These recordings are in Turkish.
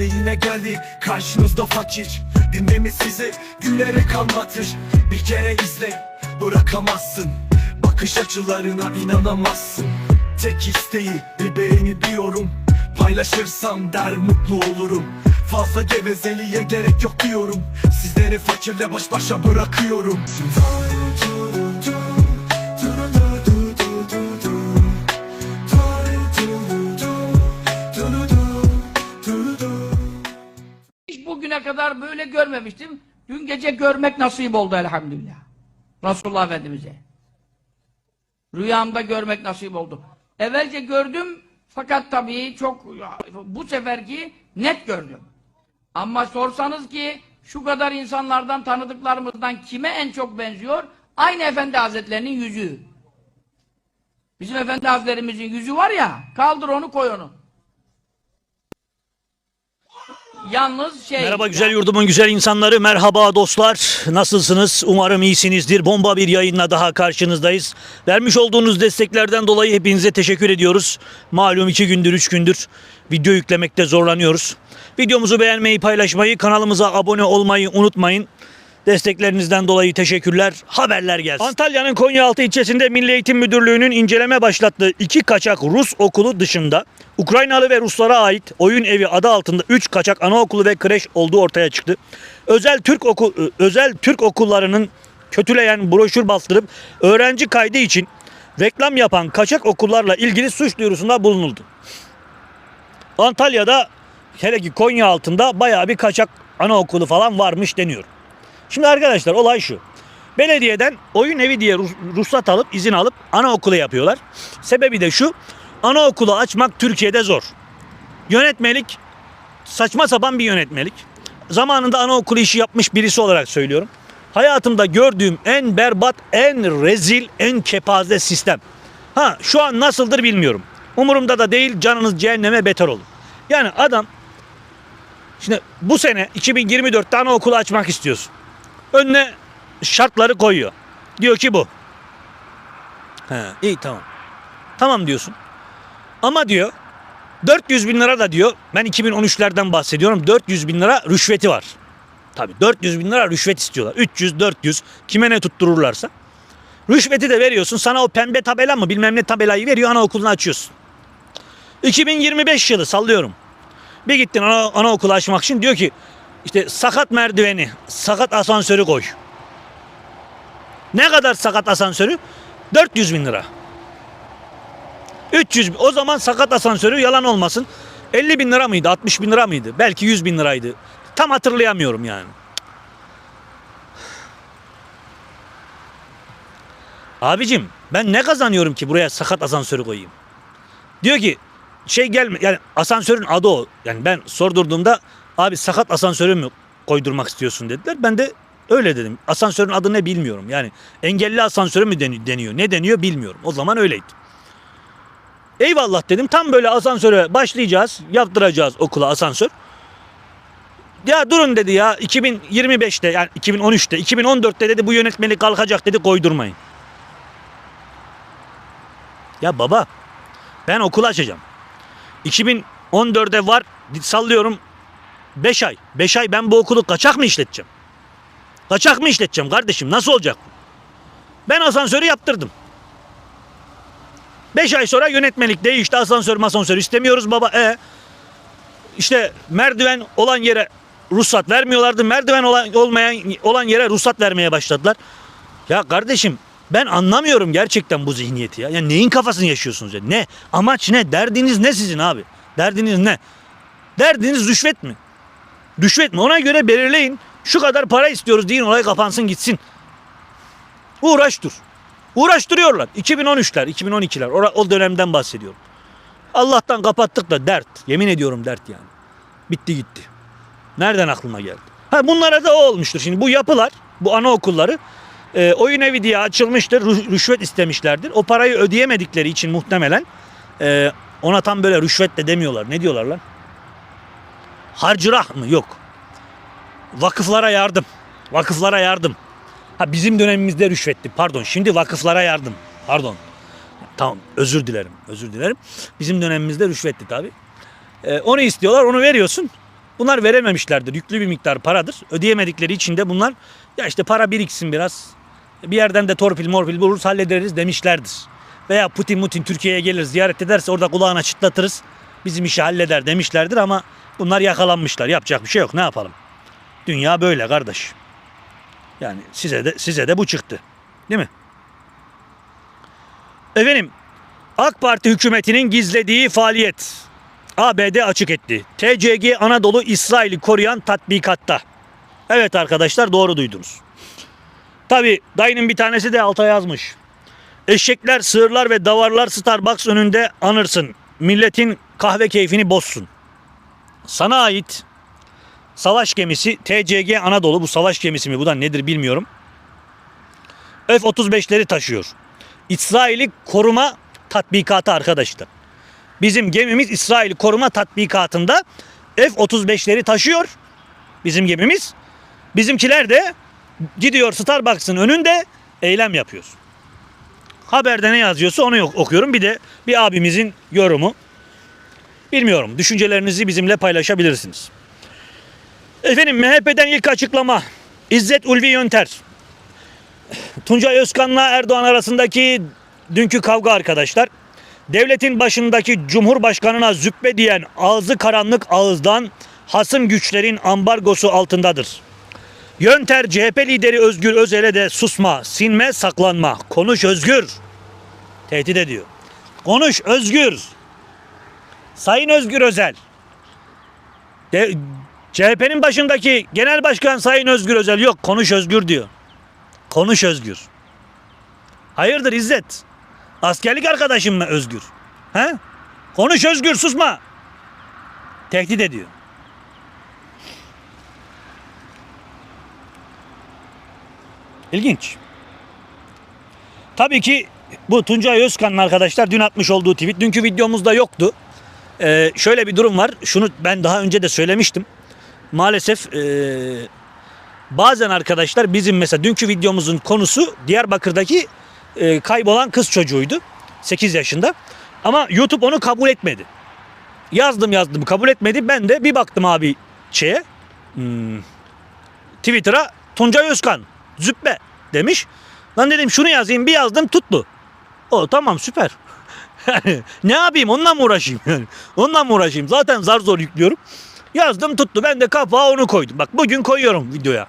İşte yine geldi karşınızda fakir. Dinlemi sizi günlere kanlatır Bir kere izle bırakamazsın. Bakış açılarına inanamazsın. Tek isteği bir beğeni diyorum. Paylaşırsam der mutlu olurum. Fazla gevezeliğe gerek yok diyorum. Sizleri fakirle baş başa bırakıyorum bugüne kadar böyle görmemiştim. Dün gece görmek nasip oldu elhamdülillah. Resulullah Efendimiz'e. Rüyamda görmek nasip oldu. Evvelce gördüm fakat tabii çok bu seferki net gördüm. Ama sorsanız ki şu kadar insanlardan tanıdıklarımızdan kime en çok benziyor? Aynı Efendi Hazretlerinin yüzü. Bizim Efendi Hazretlerimizin yüzü var ya, kaldır onu koy onu. Yalnız şey... Merhaba güzel yurdumun güzel insanları, merhaba dostlar. Nasılsınız? Umarım iyisinizdir. Bomba bir yayınla daha karşınızdayız. Vermiş olduğunuz desteklerden dolayı hepinize teşekkür ediyoruz. Malum iki gündür, üç gündür video yüklemekte zorlanıyoruz. Videomuzu beğenmeyi, paylaşmayı, kanalımıza abone olmayı unutmayın. Desteklerinizden dolayı teşekkürler. Haberler gelsin. Antalya'nın Konyaaltı ilçesinde Milli Eğitim Müdürlüğü'nün inceleme başlattığı iki kaçak Rus okulu dışında Ukraynalı ve Ruslara ait oyun evi adı altında 3 kaçak anaokulu ve kreş olduğu ortaya çıktı. Özel Türk okul özel Türk okullarının kötüleyen broşür bastırıp öğrenci kaydı için reklam yapan kaçak okullarla ilgili suç duyurusunda bulunuldu. Antalya'da hele ki Konya altında bayağı bir kaçak anaokulu falan varmış deniyor. Şimdi arkadaşlar olay şu. Belediyeden oyun evi diye ruh- ruhsat alıp izin alıp anaokulu yapıyorlar. Sebebi de şu. Anaokulu açmak Türkiye'de zor. Yönetmelik saçma sapan bir yönetmelik. Zamanında anaokulu işi yapmış birisi olarak söylüyorum. Hayatımda gördüğüm en berbat, en rezil, en kepaze sistem. Ha şu an nasıldır bilmiyorum. Umurumda da değil canınız cehenneme beter olur. Yani adam şimdi bu sene 2024'te anaokulu açmak istiyorsun. Önüne şartları koyuyor. Diyor ki bu. He, iyi tamam. Tamam diyorsun. Ama diyor 400 bin lira da diyor ben 2013'lerden bahsediyorum 400 bin lira rüşveti var. Tabi 400 bin lira rüşvet istiyorlar. 300 400 kime ne tuttururlarsa. Rüşveti de veriyorsun sana o pembe tabela mı bilmem ne tabelayı veriyor anaokulunu açıyorsun. 2025 yılı sallıyorum. Bir gittin ana, anaokulu açmak için diyor ki işte sakat merdiveni, sakat asansörü koy. Ne kadar sakat asansörü? 400 bin lira. 300 bin- o zaman sakat asansörü yalan olmasın. 50 bin lira mıydı 60 bin lira mıydı belki 100 bin liraydı. Tam hatırlayamıyorum yani. Abicim ben ne kazanıyorum ki buraya sakat asansörü koyayım? Diyor ki şey gelme yani asansörün adı o. Yani ben sordurduğumda abi sakat asansörü mü koydurmak istiyorsun dediler. Ben de öyle dedim. Asansörün adı ne bilmiyorum. Yani engelli asansörü mü deni- deniyor? Ne deniyor bilmiyorum. O zaman öyleydi. Eyvallah dedim. Tam böyle asansöre başlayacağız. Yaptıracağız okula asansör. Ya durun dedi ya 2025'te yani 2013'te 2014'te dedi bu yönetmelik kalkacak dedi koydurmayın. Ya baba ben okul açacağım. 2014'e var sallıyorum 5 ay. 5 ay ben bu okulu kaçak mı işleteceğim? Kaçak mı işleteceğim kardeşim? Nasıl olacak? Ben asansörü yaptırdım. 5 ay sonra yönetmelik değişti. Asansör masansör istemiyoruz baba. E işte merdiven olan yere ruhsat vermiyorlardı. Merdiven olan, olmayan olan yere ruhsat vermeye başladılar. Ya kardeşim ben anlamıyorum gerçekten bu zihniyeti ya. Yani neyin kafasını yaşıyorsunuz ya? Ne? Amaç ne? Derdiniz ne sizin abi? Derdiniz ne? Derdiniz rüşvet mi? Rüşvet mi? Ona göre belirleyin. Şu kadar para istiyoruz deyin olay kapansın gitsin. Uğraş dur. Uğraştırıyorlar. 2013'ler, 2012'ler. Ora- O dönemden bahsediyorum. Allah'tan kapattık da dert. Yemin ediyorum dert yani. Bitti gitti. Nereden aklıma geldi? Ha bunlara da o olmuştur. Şimdi bu yapılar, bu anaokulları e, oyun evi diye açılmıştır. rü- Rüşvet istemişlerdir. O parayı ödeyemedikleri için muhtemelen e, ona tam böyle rüşvet de demiyorlar. Ne diyorlar lan? Harcırah mı? Yok. Vakıflara yardım. Vakıflara yardım. Ha bizim dönemimizde rüşvetti. Pardon. Şimdi vakıflara yardım. Pardon. Tamam. Özür dilerim. Özür dilerim. Bizim dönemimizde rüşvetti tabii. E, onu istiyorlar. Onu veriyorsun. Bunlar verememişlerdir. Yüklü bir miktar paradır. Ödeyemedikleri için de bunlar ya işte para biriksin biraz. Bir yerden de torpil morpil buluruz hallederiz demişlerdir. Veya Putin Mutin Türkiye'ye gelir ziyaret ederse orada kulağına çıtlatırız. Bizim işi halleder demişlerdir ama bunlar yakalanmışlar. Yapacak bir şey yok. Ne yapalım? Dünya böyle kardeş. Yani size de size de bu çıktı. Değil mi? Efendim AK Parti hükümetinin gizlediği faaliyet. ABD açık etti. TCG Anadolu İsrail'i koruyan tatbikatta. Evet arkadaşlar doğru duydunuz. Tabi dayının bir tanesi de alta yazmış. Eşekler, sığırlar ve davarlar Starbucks önünde anırsın. Milletin kahve keyfini bozsun. Sana ait savaş gemisi TCG Anadolu bu savaş gemisi mi bu da nedir bilmiyorum. F-35'leri taşıyor. İsrail'i koruma tatbikatı arkadaşlar. Bizim gemimiz İsrail koruma tatbikatında F-35'leri taşıyor. Bizim gemimiz. Bizimkiler de gidiyor Starbucks'ın önünde eylem yapıyor. Haberde ne yazıyorsa onu okuyorum. Bir de bir abimizin yorumu. Bilmiyorum. Düşüncelerinizi bizimle paylaşabilirsiniz. Efendim MHP'den ilk açıklama. İzzet Ulvi Yönter. Tuncay Özkan'la Erdoğan arasındaki dünkü kavga arkadaşlar. Devletin başındaki Cumhurbaşkanına züppe diyen ağzı karanlık ağızdan hasım güçlerin ambargosu altındadır. Yönter CHP lideri Özgür Özel'e de susma, sinme, saklanma. Konuş Özgür. Tehdit ediyor. Konuş Özgür. Sayın Özgür Özel. De, CHP'nin başındaki Genel Başkan Sayın Özgür Özel yok konuş Özgür diyor. Konuş Özgür. Hayırdır İzzet? Askerlik arkadaşım mı Özgür? He? Konuş Özgür susma. Tehdit ediyor. İlginç. Tabii ki bu Tuncay Özkan'ın arkadaşlar dün atmış olduğu tweet. Dünkü videomuzda yoktu. Ee, şöyle bir durum var. Şunu ben daha önce de söylemiştim. Maalesef ee, bazen arkadaşlar bizim mesela dünkü videomuzun konusu Diyarbakır'daki e, kaybolan kız çocuğuydu. 8 yaşında. Ama YouTube onu kabul etmedi. Yazdım yazdım kabul etmedi. Ben de bir baktım abi şeye hmm, Twitter'a Tuncay Özkan züppe demiş. Lan dedim şunu yazayım bir yazdım tuttu. O tamam süper. Ne yapayım onunla mı uğraşayım yani? Onunla mı uğraşayım? Zaten zar zor yüklüyorum. Yazdım tuttu. Ben de kapağa onu koydum. Bak bugün koyuyorum videoya.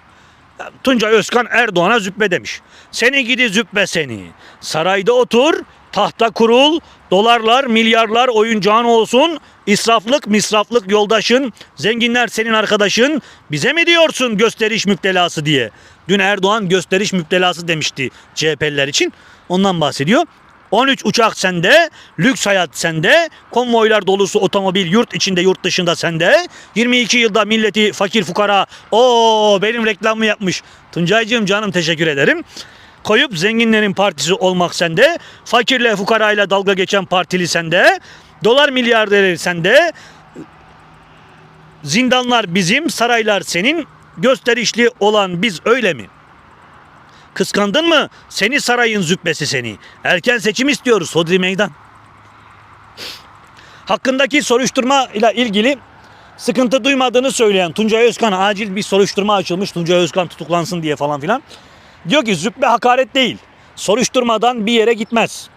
Tuncay Özkan Erdoğan'a züppe demiş. Seni gidi züppe seni. Sarayda otur, tahta kurul, dolarlar, milyarlar oyuncağın olsun. İsraflık, misraflık yoldaşın, zenginler senin arkadaşın. Bize mi diyorsun gösteriş müptelası diye? Dün Erdoğan gösteriş müptelası demişti CHP'liler için. Ondan bahsediyor. 13 uçak sende, lüks hayat sende, konvoylar dolusu otomobil yurt içinde yurt dışında sende. 22 yılda milleti fakir fukara o benim reklamımı yapmış. Tuncaycığım canım teşekkür ederim. Koyup zenginlerin partisi olmak sende, fakirle fukarayla dalga geçen partili sende, dolar milyarderi sende, zindanlar bizim, saraylar senin, gösterişli olan biz öyle mi? Kıskandın mı? Seni sarayın züppesi seni. Erken seçim istiyoruz Hodri Meydan. Hakkındaki soruşturma ile ilgili sıkıntı duymadığını söyleyen Tuncay Özkan'a acil bir soruşturma açılmış. Tuncay Özkan tutuklansın diye falan filan. Diyor ki züppe hakaret değil. Soruşturmadan bir yere gitmez.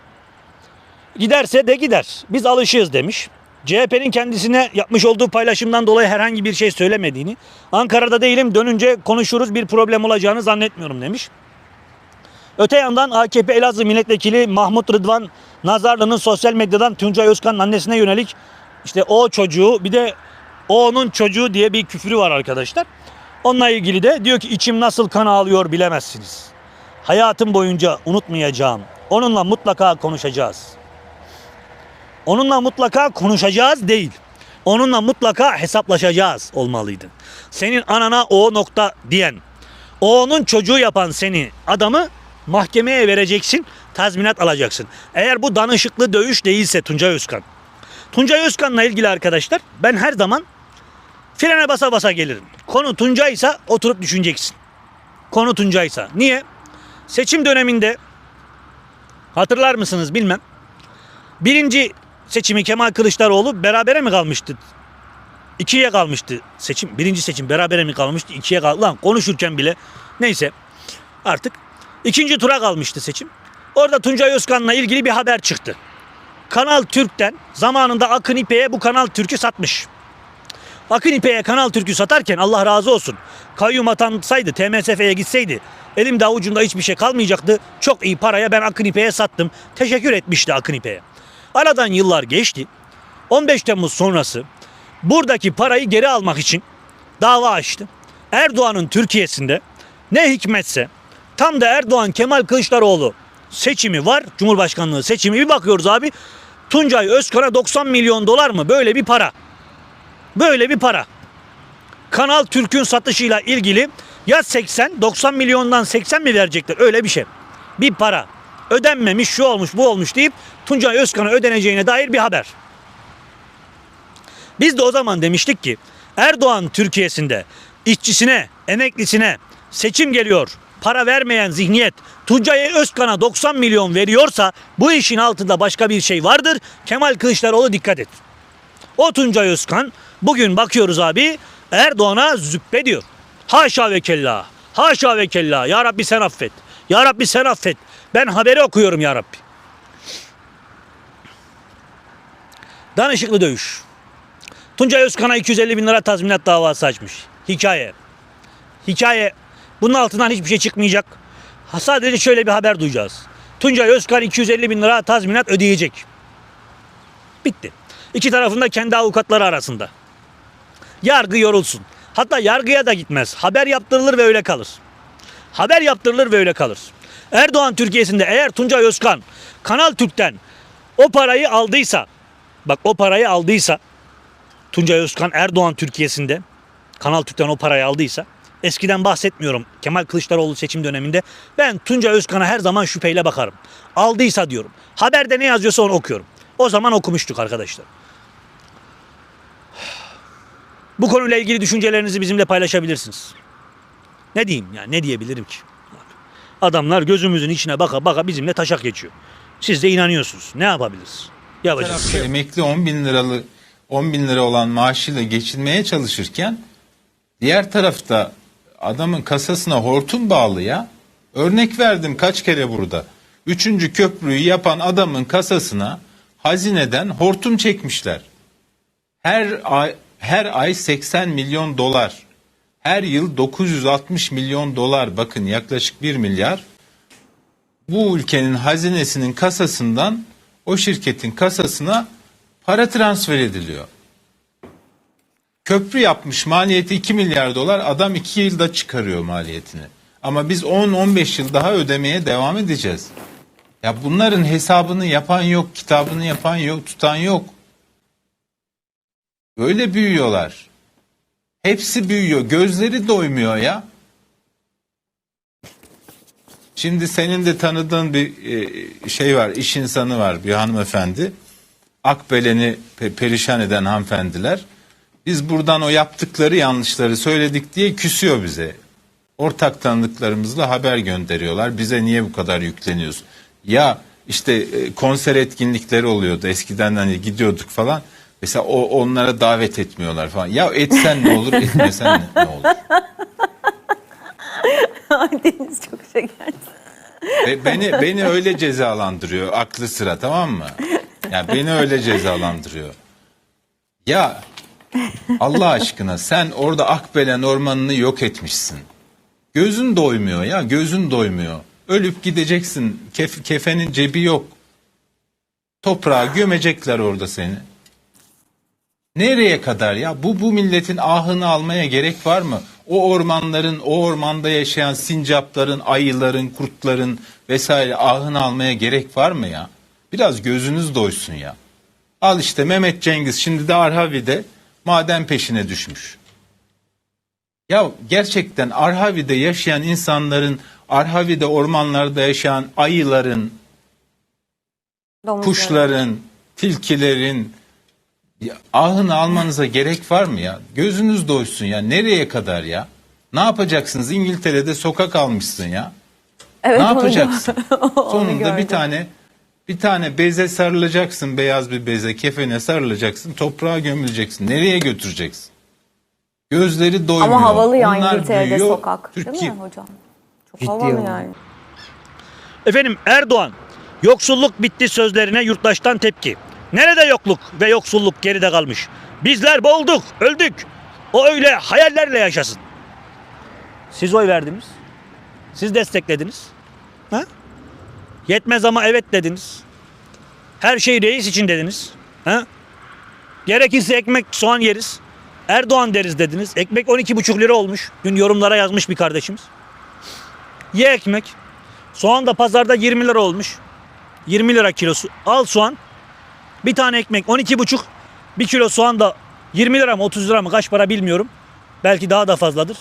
Giderse de gider. Biz alışığız demiş. CHP'nin kendisine yapmış olduğu paylaşımdan dolayı herhangi bir şey söylemediğini, Ankara'da değilim dönünce konuşuruz bir problem olacağını zannetmiyorum demiş. Öte yandan AKP Elazığ Milletvekili Mahmut Rıdvan Nazarlı'nın sosyal medyadan Tuncay Özkan'ın annesine yönelik işte o çocuğu bir de o onun çocuğu diye bir küfürü var arkadaşlar. Onunla ilgili de diyor ki içim nasıl kan ağlıyor bilemezsiniz. Hayatım boyunca unutmayacağım. Onunla mutlaka konuşacağız. Onunla mutlaka konuşacağız değil. Onunla mutlaka hesaplaşacağız olmalıydı. Senin anana o nokta diyen, o onun çocuğu yapan seni adamı mahkemeye vereceksin, tazminat alacaksın. Eğer bu danışıklı dövüş değilse Tuncay Özkan. Tuncay Özkan'la ilgili arkadaşlar ben her zaman frene basa basa gelirim. Konu Tuncay'sa oturup düşüneceksin. Konu Tuncay'sa. Niye? Seçim döneminde hatırlar mısınız bilmem. Birinci seçimi Kemal Kılıçdaroğlu berabere mi kalmıştı? ikiye kalmıştı seçim. Birinci seçim berabere mi kalmıştı? ikiye kaldı. Lan konuşurken bile neyse artık ikinci tura kalmıştı seçim. Orada Tuncay Özkan'la ilgili bir haber çıktı. Kanal Türk'ten zamanında Akın İpek'e bu Kanal Türk'ü satmış. Akın İpek'e Kanal Türk'ü satarken Allah razı olsun. Kayyum atansaydı, TMSF'ye gitseydi elimde avucumda hiçbir şey kalmayacaktı. Çok iyi paraya ben Akın İpek'e sattım. Teşekkür etmişti Akın İpek'e. Aradan yıllar geçti. 15 Temmuz sonrası buradaki parayı geri almak için dava açtı. Erdoğan'ın Türkiye'sinde ne hikmetse tam da Erdoğan Kemal Kılıçdaroğlu seçimi var. Cumhurbaşkanlığı seçimi bir bakıyoruz abi. Tuncay Özkan'a 90 milyon dolar mı? Böyle bir para. Böyle bir para. Kanal Türk'ün satışıyla ilgili ya 80 90 milyondan 80 mi verecekler öyle bir şey. Bir para ödenmemiş şu olmuş bu olmuş deyip Tuncay Özkan'a ödeneceğine dair bir haber. Biz de o zaman demiştik ki Erdoğan Türkiye'sinde işçisine, emeklisine seçim geliyor. Para vermeyen zihniyet Tuncay Özkan'a 90 milyon veriyorsa bu işin altında başka bir şey vardır. Kemal Kılıçdaroğlu dikkat et. O Tuncay Özkan bugün bakıyoruz abi Erdoğan'a züppe diyor. Haşa ve kella. Haşa ve kella. Ya Rabbi sen affet. Ya Rabbi sen affet. Ben haberi okuyorum ya Rabbi. Danışıklı dövüş. Tuncay Özkan'a 250 bin lira tazminat davası açmış. Hikaye. Hikaye. Bunun altından hiçbir şey çıkmayacak. Sadece şöyle bir haber duyacağız. Tuncay Özkan 250 bin lira tazminat ödeyecek. Bitti. İki tarafında kendi avukatları arasında. Yargı yorulsun. Hatta yargıya da gitmez. Haber yaptırılır ve öyle kalır. Haber yaptırılır ve öyle kalır. Erdoğan Türkiye'sinde eğer Tuncay Özkan Kanal Türk'ten o parayı aldıysa bak o parayı aldıysa Tuncay Özkan Erdoğan Türkiye'sinde Kanal Türk'ten o parayı aldıysa eskiden bahsetmiyorum Kemal Kılıçdaroğlu seçim döneminde ben Tuncay Özkan'a her zaman şüpheyle bakarım. Aldıysa diyorum. Haberde ne yazıyorsa onu okuyorum. O zaman okumuştuk arkadaşlar. Bu konuyla ilgili düşüncelerinizi bizimle paylaşabilirsiniz. Ne diyeyim yani ne diyebilirim ki? Adamlar gözümüzün içine baka baka bizimle taşak geçiyor. Siz de inanıyorsunuz. Ne yapabiliriz? Yapacağız. şey emekli 10 bin liralı 10 bin lira olan maaşıyla geçinmeye çalışırken diğer tarafta adamın kasasına hortum bağlı ya. Örnek verdim kaç kere burada. Üçüncü köprüyü yapan adamın kasasına hazineden hortum çekmişler. Her ay her ay 80 milyon dolar. Her yıl 960 milyon dolar bakın yaklaşık 1 milyar bu ülkenin hazinesinin kasasından o şirketin kasasına para transfer ediliyor. Köprü yapmış maliyeti 2 milyar dolar adam 2 yılda çıkarıyor maliyetini. Ama biz 10-15 yıl daha ödemeye devam edeceğiz. Ya bunların hesabını yapan yok, kitabını yapan yok, tutan yok. Böyle büyüyorlar. Hepsi büyüyor. Gözleri doymuyor ya. Şimdi senin de tanıdığın bir e, şey var, iş insanı var, bir hanımefendi. Akbelen'i pe- perişan eden hanımefendiler. Biz buradan o yaptıkları yanlışları söyledik diye küsüyor bize. Ortak tanıdıklarımızla haber gönderiyorlar. Bize niye bu kadar yükleniyorsun? Ya işte e, konser etkinlikleri oluyordu. Eskiden hani gidiyorduk falan. Mesela o onlara davet etmiyorlar falan. Ya etsen ne olur, etmesen ne, olur? Ay Deniz çok şeker. Ve beni beni öyle cezalandırıyor aklı sıra tamam mı? Ya beni öyle cezalandırıyor. Ya Allah aşkına sen orada Akbelen ormanını yok etmişsin. Gözün doymuyor ya gözün doymuyor. Ölüp gideceksin. Kef, kefenin cebi yok. Toprağa gömecekler orada seni. Nereye kadar ya? Bu bu milletin ahını almaya gerek var mı? O ormanların, o ormanda yaşayan sincapların, ayıların, kurtların vesaire ahını almaya gerek var mı ya? Biraz gözünüz doysun ya. Al işte Mehmet Cengiz şimdi de Arhavi'de maden peşine düşmüş. Ya gerçekten Arhavi'de yaşayan insanların, Arhavi'de ormanlarda yaşayan ayıların, Domuzları. kuşların, tilkilerin ya, ahını almanıza gerek var mı ya? Gözünüz doysun ya. Nereye kadar ya? Ne yapacaksınız? İngiltere'de sokak almışsın ya. Evet, ne yapacaksın? Sonunda bir tane bir tane beze sarılacaksın, beyaz bir beze, kefene sarılacaksın, toprağa gömüleceksin. Nereye götüreceksin? Gözleri doymuyor. Ama havalı ya Onlar İngiltere'de büyüyor. sokak. Değil Türkiye, mi hocam? Çok Ciddi havalı ama. yani. Efendim Erdoğan, yoksulluk bitti sözlerine yurttaştan tepki. Nerede yokluk ve yoksulluk geride kalmış? Bizler boğulduk, öldük. O öyle hayallerle yaşasın. Siz oy verdiniz. Siz desteklediniz. Ha? Yetmez ama evet dediniz. Her şey reis için dediniz. Ha? Gerekirse ekmek soğan yeriz. Erdoğan deriz dediniz. Ekmek 12,5 lira olmuş. Dün yorumlara yazmış bir kardeşimiz. Ye ekmek. Soğan da pazarda 20 lira olmuş. 20 lira kilosu. Al soğan. Bir tane ekmek 12,5. Bir kilo soğan da 20 lira mı 30 lira mı kaç para bilmiyorum. Belki daha da fazladır.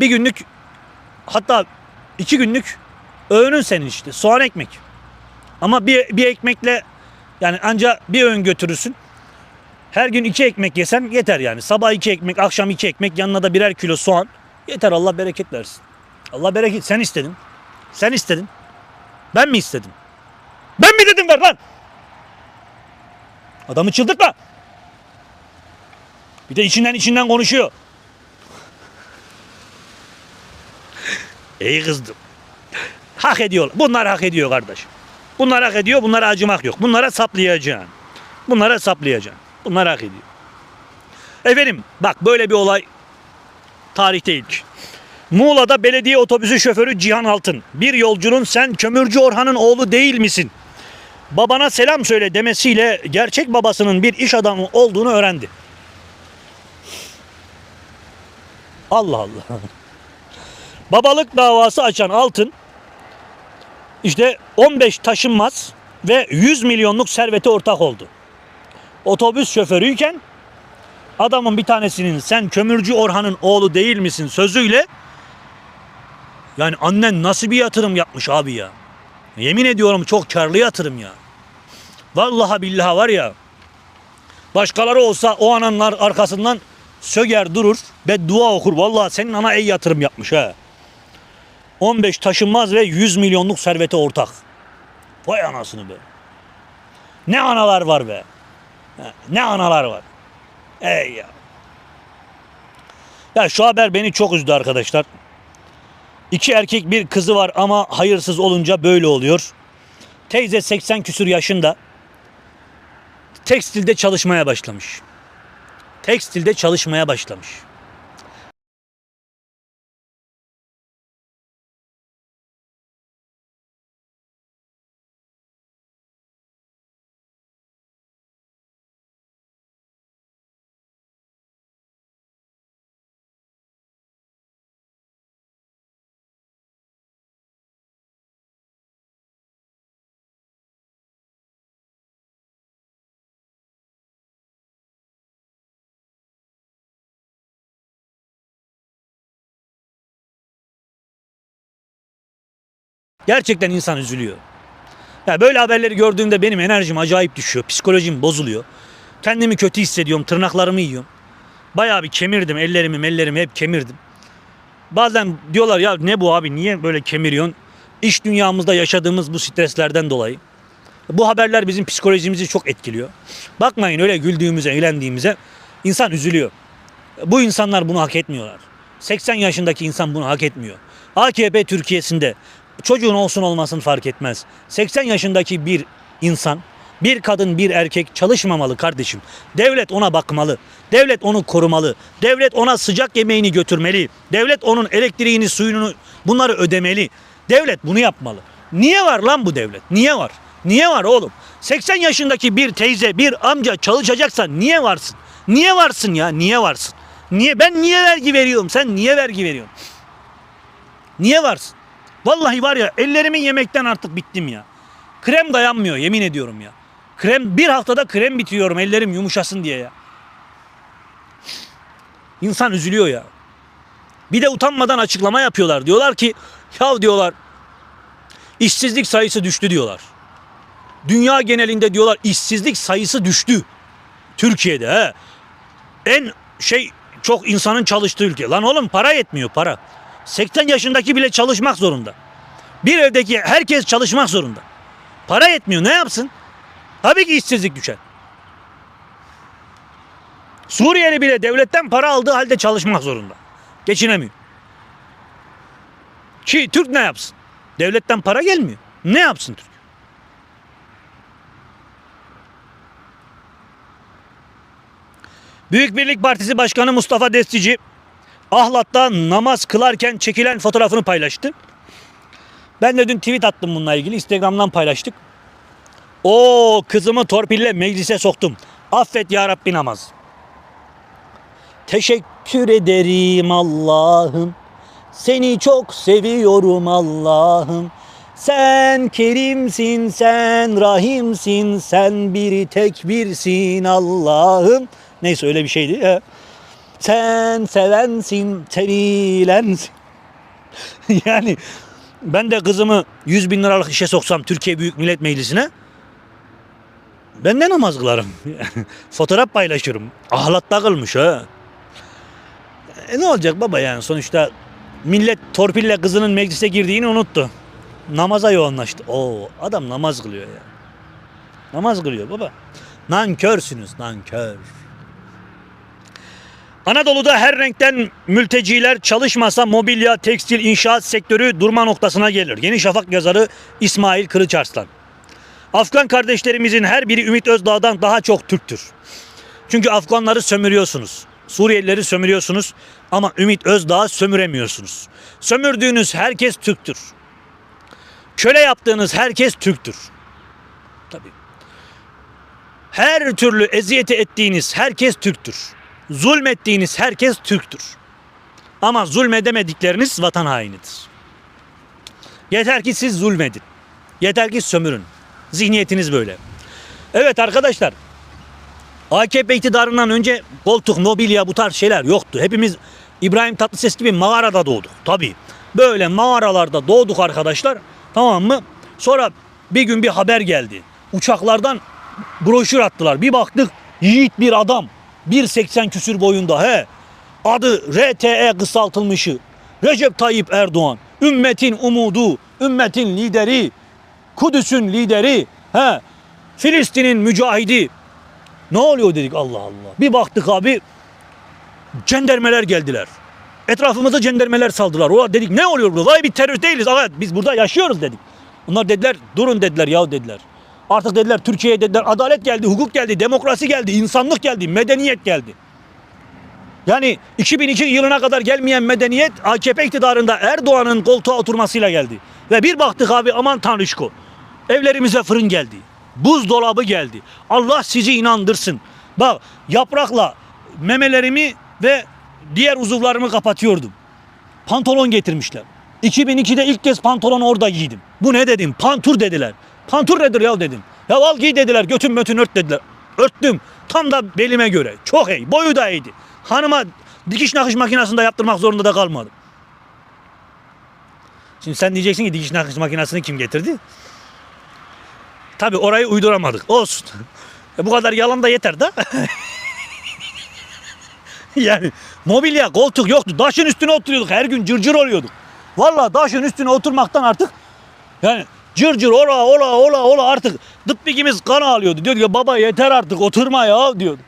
Bir günlük hatta iki günlük öğünün senin işte. Soğan ekmek. Ama bir, bir ekmekle yani anca bir öğün götürürsün. Her gün iki ekmek yesen yeter yani. Sabah iki ekmek, akşam iki ekmek, yanına da birer kilo soğan. Yeter Allah bereket versin. Allah bereket. Sen istedin. Sen istedin. Ben mi istedim? Ben mi dedim ver lan? Adamı çıldırtma. Bir de içinden içinden konuşuyor. İyi kızdım. Hak ediyor. Bunlar hak ediyor kardeş. Bunlar hak ediyor. Bunlara acımak yok. Bunlara saplayacaksın. Bunlara saplayacaksın. Bunlar hak ediyor. Efendim bak böyle bir olay tarihte ilk. Muğla'da belediye otobüsü şoförü Cihan Altın bir yolcunun sen kömürcü Orhan'ın oğlu değil misin? Babana selam söyle demesiyle gerçek babasının bir iş adamı olduğunu öğrendi. Allah Allah. Babalık davası açan Altın işte 15 taşınmaz ve 100 milyonluk servete ortak oldu. Otobüs şoförüyken adamın bir tanesinin sen kömürcü Orhan'ın oğlu değil misin sözüyle yani annen nasıl bir yatırım yapmış abi ya. Yemin ediyorum çok karlı yatırım ya. Vallahi billahi var ya. Başkaları olsa o ananlar arkasından söger durur ve dua okur. Vallahi senin ana iyi yatırım yapmış ha. 15 taşınmaz ve 100 milyonluk servete ortak. Vay anasını be. Ne analar var be. Ne analar var. Ey ya. Ya şu haber beni çok üzdü arkadaşlar. İki erkek bir kızı var ama hayırsız olunca böyle oluyor. Teyze 80 küsür yaşında. Tekstilde çalışmaya başlamış. Tekstilde çalışmaya başlamış. Gerçekten insan üzülüyor. Ya böyle haberleri gördüğümde benim enerjim acayip düşüyor. Psikolojim bozuluyor. Kendimi kötü hissediyorum. Tırnaklarımı yiyorum. Bayağı bir kemirdim. Ellerimi, ellerimi hep kemirdim. Bazen diyorlar ya ne bu abi niye böyle kemiriyorsun? İş dünyamızda yaşadığımız bu streslerden dolayı. Bu haberler bizim psikolojimizi çok etkiliyor. Bakmayın öyle güldüğümüze, eğlendiğimize insan üzülüyor. Bu insanlar bunu hak etmiyorlar. 80 yaşındaki insan bunu hak etmiyor. AKP Türkiye'sinde çocuğun olsun olmasın fark etmez. 80 yaşındaki bir insan, bir kadın, bir erkek çalışmamalı kardeşim. Devlet ona bakmalı. Devlet onu korumalı. Devlet ona sıcak yemeğini götürmeli. Devlet onun elektriğini, suyunu bunları ödemeli. Devlet bunu yapmalı. Niye var lan bu devlet? Niye var? Niye var oğlum? 80 yaşındaki bir teyze, bir amca çalışacaksa niye varsın? Niye varsın ya? Niye varsın? Niye ben niye vergi veriyorum? Sen niye vergi veriyorsun? Niye varsın? Vallahi var ya ellerimin yemekten artık bittim ya. Krem dayanmıyor yemin ediyorum ya. Krem bir haftada krem bitiriyorum ellerim yumuşasın diye ya. İnsan üzülüyor ya. Bir de utanmadan açıklama yapıyorlar. Diyorlar ki ya diyorlar işsizlik sayısı düştü diyorlar. Dünya genelinde diyorlar işsizlik sayısı düştü. Türkiye'de he. En şey çok insanın çalıştığı ülke. Lan oğlum para yetmiyor para. 80 yaşındaki bile çalışmak zorunda. Bir evdeki herkes çalışmak zorunda. Para yetmiyor ne yapsın? Tabii ki işsizlik düşer. Suriyeli bile devletten para aldığı halde çalışmak zorunda. Geçinemiyor. Ki Türk ne yapsın? Devletten para gelmiyor. Ne yapsın Türk? Büyük Birlik Partisi Başkanı Mustafa Destici Ahlat'ta namaz kılarken çekilen fotoğrafını paylaştı. Ben de dün tweet attım bununla ilgili. Instagram'dan paylaştık. O kızımı torpille meclise soktum. Affet ya Rabbi namaz. Teşekkür ederim Allah'ım. Seni çok seviyorum Allah'ım. Sen kerimsin, sen rahimsin, sen bir tek birsin Allah'ım. Neyse öyle bir şeydi. He. Sen sevensin, sevilensin. yani ben de kızımı 100 bin liralık işe soksam Türkiye Büyük Millet Meclisi'ne ben de namaz kılarım. Fotoğraf paylaşırım. Ahlatta kılmış ha. E ne olacak baba yani sonuçta millet torpille kızının meclise girdiğini unuttu. Namaza yoğunlaştı. Oo adam namaz kılıyor ya. Namaz kılıyor baba. Nankörsünüz nankör. Anadolu'da her renkten mülteciler çalışmasa mobilya, tekstil, inşaat sektörü durma noktasına gelir. Yeni Şafak yazarı İsmail Kılıçarslan. Afgan kardeşlerimizin her biri Ümit Özdağ'dan daha çok Türktür. Çünkü Afganları sömürüyorsunuz. Suriyelileri sömürüyorsunuz ama Ümit Özdağ'ı sömüremiyorsunuz. Sömürdüğünüz herkes Türktür. Köle yaptığınız herkes Türktür. Tabii. Her türlü eziyeti ettiğiniz herkes Türktür. Zulmettiğiniz herkes Türktür. Ama zulmedemedikleriniz vatan hainidir. Yeter ki siz zulmedin. Yeter ki sömürün. Zihniyetiniz böyle. Evet arkadaşlar. AKP iktidarından önce koltuk, mobilya bu tarz şeyler yoktu. Hepimiz İbrahim Tatlıses gibi mağarada doğduk. Tabii. Böyle mağaralarda doğduk arkadaşlar. Tamam mı? Sonra bir gün bir haber geldi. Uçaklardan broşür attılar. Bir baktık yiğit bir adam. 1.80 küsür boyunda he. Adı RTE kısaltılmışı. Recep Tayyip Erdoğan. Ümmetin umudu, ümmetin lideri, Kudüs'ün lideri, he. Filistin'in mücahidi. Ne oluyor dedik Allah Allah. Bir baktık abi cendermeler geldiler. Etrafımıza cendermeler saldılar. O dedik ne oluyor burada? Vay bir terörist değiliz. Evet biz burada yaşıyoruz dedik. Onlar dediler durun dediler ya dediler. Artık dediler Türkiye'ye dediler adalet geldi, hukuk geldi, demokrasi geldi, insanlık geldi, medeniyet geldi. Yani 2002 yılına kadar gelmeyen medeniyet AKP iktidarında Erdoğan'ın koltuğa oturmasıyla geldi. Ve bir baktık abi aman tanrışko. Evlerimize fırın geldi. Buzdolabı geldi. Allah sizi inandırsın. Bak yaprakla memelerimi ve diğer uzuvlarımı kapatıyordum. Pantolon getirmişler. 2002'de ilk kez pantolon orada giydim. Bu ne dedim? Pantur dediler. Pantur nedir ya dedim. Ya al giy dediler. Götün mötün ört dediler. Örttüm. Tam da belime göre. Çok iyi. Boyu da iyiydi. Hanıma dikiş nakış makinesinde yaptırmak zorunda da kalmadım. Şimdi sen diyeceksin ki dikiş nakış makinesini kim getirdi? Tabi orayı uyduramadık. Olsun. E bu kadar yalan da yeter de. yani mobilya, koltuk yoktu. Taşın üstüne oturuyorduk. Her gün cırcır oluyorduk. Vallahi taşın üstüne oturmaktan artık yani cırcır ola ola ola ola artık dıppikimiz kan ağlıyordu. Diyordu ki baba yeter artık oturma ya diyordu.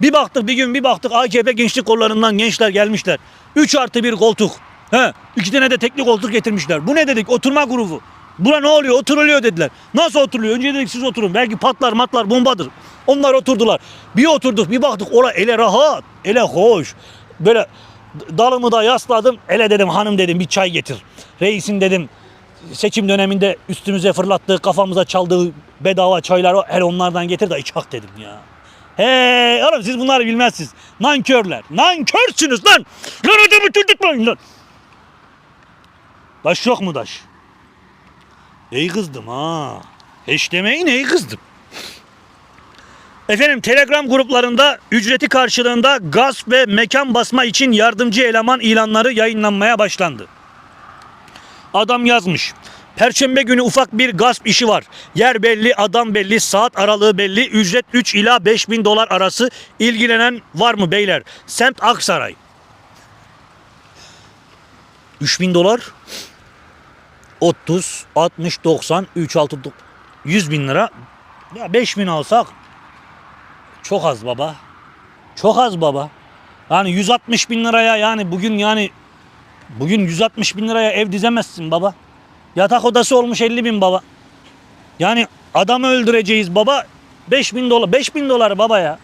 Bir baktık bir gün bir baktık AKP gençlik kollarından gençler gelmişler. 3 artı bir koltuk. He, iki tane de teknik koltuk getirmişler. Bu ne dedik? Oturma grubu. Buna ne oluyor? Oturuluyor dediler. Nasıl oturuluyor? Önce dedik siz oturun. Belki patlar matlar bombadır. Onlar oturdular. Bir oturduk bir baktık ola ele rahat. Ele hoş. Böyle dalımı da yasladım. Ele dedim hanım dedim bir çay getir. Reisin dedim seçim döneminde üstümüze fırlattığı kafamıza çaldığı bedava çaylar. Hele onlardan getir de içak dedim ya. He oğlum siz bunları bilmezsiniz. Nankörler. Nankörsünüz lan. Lan adamı çıldırtmayın lan. Daş yok mu daş? İyi kızdım ha. Hiç demeyin iyi kızdım. Efendim Telegram gruplarında ücreti karşılığında gasp ve mekan basma için yardımcı eleman ilanları yayınlanmaya başlandı. Adam yazmış. Perşembe günü ufak bir gasp işi var. Yer belli, adam belli, saat aralığı belli, ücret 3 ila 5 bin dolar arası. İlgilenen var mı beyler? Semt Aksaray. 3 bin dolar. 30, 60, 90, 3, 6, 100 bin lira. Ya 5 bin alsak çok az baba. Çok az baba. Yani 160 bin liraya yani bugün yani bugün 160 bin liraya ev dizemezsin baba. Yatak odası olmuş 50 bin baba. Yani adamı öldüreceğiz baba. 5 bin dolar. 5 bin dolar baba ya.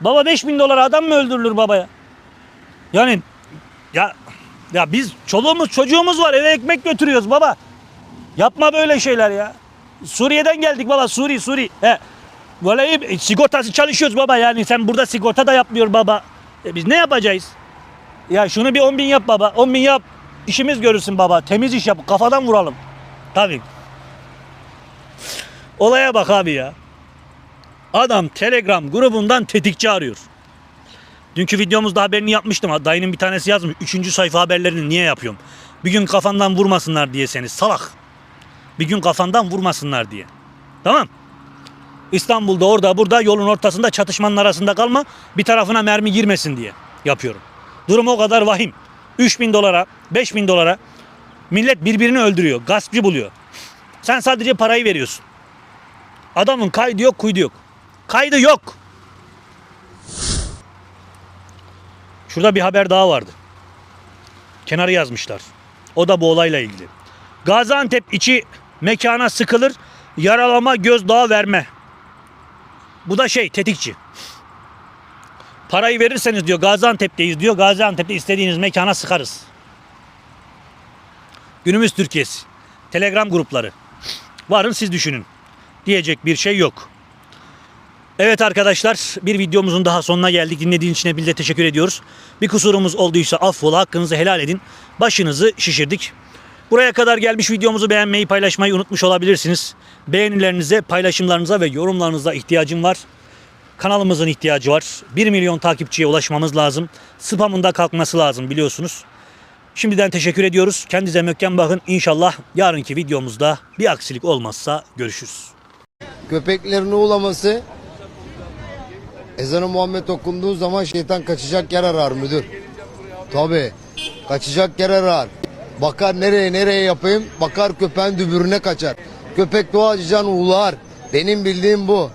Baba 5 bin dolar adam mı öldürülür baba ya? Yani ya ya biz çoluğumuz çocuğumuz var eve ekmek götürüyoruz baba. Yapma böyle şeyler ya. Suriye'den geldik baba Suri Suri. He. Böyle sigortası çalışıyoruz baba yani sen burada sigorta da yapmıyor baba. E biz ne yapacağız? Ya şunu bir 10 bin yap baba. 10 bin yap. İşimiz görürsün baba. Temiz iş yap. Kafadan vuralım. Tabii. Olaya bak abi ya. Adam Telegram grubundan tetikçi arıyor. Dünkü videomuzda haberini yapmıştım. Dayının bir tanesi yazmış. Üçüncü sayfa haberlerini niye yapıyorum? Bir gün kafandan vurmasınlar diye seni salak. Bir gün kafandan vurmasınlar diye. Tamam. İstanbul'da orada burada yolun ortasında çatışmanın arasında kalma. Bir tarafına mermi girmesin diye yapıyorum. Durum o kadar vahim. 3000 dolara, 5000 dolara millet birbirini öldürüyor. Gaspçı buluyor. Sen sadece parayı veriyorsun. Adamın kaydı yok, kuydu yok. Kaydı yok. Şurada bir haber daha vardı. Kenarı yazmışlar. O da bu olayla ilgili. Gaziantep içi mekana sıkılır, yaralama gözdağı verme. Bu da şey tetikçi. Parayı verirseniz diyor Gaziantep'teyiz diyor. Gaziantep'te istediğiniz mekana sıkarız. Günümüz Türkiye'si. Telegram grupları. Varın siz düşünün. Diyecek bir şey yok. Evet arkadaşlar bir videomuzun daha sonuna geldik. Dinlediğiniz için hepinize teşekkür ediyoruz. Bir kusurumuz olduysa affola hakkınızı helal edin. Başınızı şişirdik. Buraya kadar gelmiş videomuzu beğenmeyi paylaşmayı unutmuş olabilirsiniz. Beğenilerinize, paylaşımlarınıza ve yorumlarınıza ihtiyacım var. Kanalımızın ihtiyacı var. 1 milyon takipçiye ulaşmamız lazım. Spamın da kalkması lazım biliyorsunuz. Şimdiden teşekkür ediyoruz. Kendinize mökken bakın. İnşallah yarınki videomuzda bir aksilik olmazsa görüşürüz. köpeklerin uğulaması ezanı Muhammed okunduğu zaman şeytan kaçacak yer arar müdür. Tabi kaçacak yer arar. Bakar nereye nereye yapayım bakar köpeğin dübürüne kaçar. Köpek doğacıcan uğular. Benim bildiğim bu.